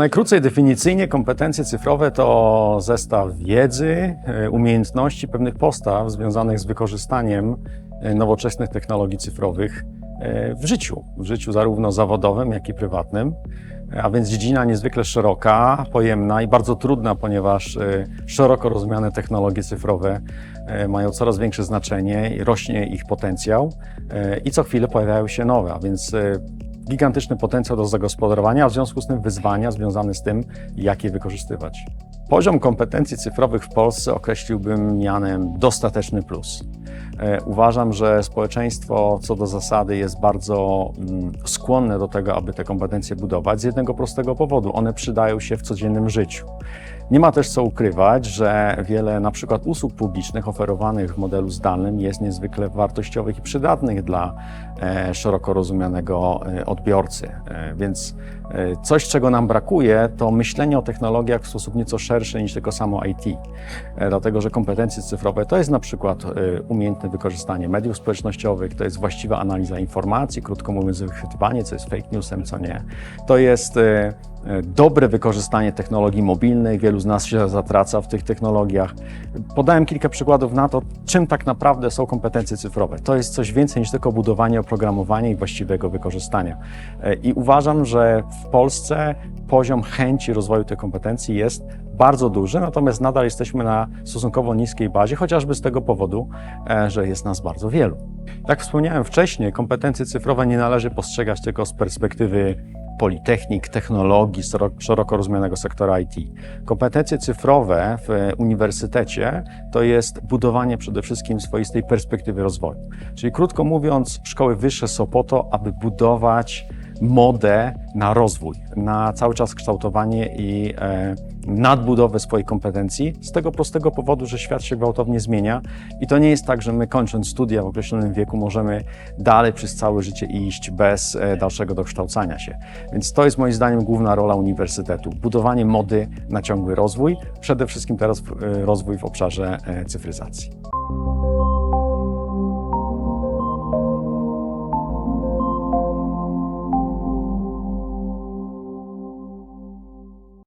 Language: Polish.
Najkrócej definicyjnie kompetencje cyfrowe to zestaw wiedzy, e, umiejętności, pewnych postaw związanych z wykorzystaniem e, nowoczesnych technologii cyfrowych e, w życiu, w życiu zarówno zawodowym, jak i prywatnym. A więc dziedzina niezwykle szeroka, pojemna i bardzo trudna, ponieważ szeroko rozumiane technologie cyfrowe mają coraz większe znaczenie i rośnie ich potencjał i co chwilę pojawiają się nowe, a więc gigantyczny potencjał do zagospodarowania, a w związku z tym wyzwania związane z tym, jak je wykorzystywać. Poziom kompetencji cyfrowych w Polsce określiłbym mianem dostateczny plus. E, Uważam, że społeczeństwo co do zasady jest bardzo mm, skłonne do tego, aby te kompetencje budować z jednego prostego powodu. One przydają się w codziennym życiu. Nie ma też co ukrywać, że wiele na przykład usług publicznych oferowanych w modelu zdalnym jest niezwykle wartościowych i przydatnych dla e, szeroko rozumianego e, odbiorcy. E, więc coś, czego nam brakuje, to myślenie o technologiach w sposób nieco szerszy niż tylko samo IT. Dlatego, że kompetencje cyfrowe to jest na przykład umiejętne wykorzystanie mediów społecznościowych, to jest właściwa analiza informacji, krótko mówiąc wychwytywanie, co jest fake newsem, co nie. To jest dobre wykorzystanie technologii mobilnych. Wielu z nas się zatraca w tych technologiach. Podałem kilka przykładów na to, czym tak naprawdę są kompetencje cyfrowe. To jest coś więcej niż tylko budowanie oprogramowania i właściwego wykorzystania. E, I uważam, że w Polsce poziom chęci rozwoju tych kompetencji jest bardzo duży, natomiast nadal jesteśmy na stosunkowo niskiej bazie, chociażby z tego powodu, e, że jest nas bardzo wielu. Jak wspomniałem wcześniej, kompetencje cyfrowe nie należy postrzegać tylko z perspektywy politechnik, technologii, szero- szeroko rozumianego sektora IT. Kompetencje cyfrowe w uniwersytecie to jest budowanie przede wszystkim swoistej perspektywy rozwoju. Czyli krótko mówiąc, szkoły wyższe są po to, aby budować modę na rozwój, na cały czas kształtowanie i e, nadbudowę swoich kompetencji z tego prostego powodu, że świat się gwałtownie zmienia i to nie jest tak, że my kończąc studia w określonym wieku możemy dalej przez całe życie iść bez e, dalszego dokształcania się. Więc to jest moim zdaniem główna rola uniwersytetu. Budowanie mody na ciągły rozwój, przede wszystkim teraz e, rozwój w obszarze cyfryzacji.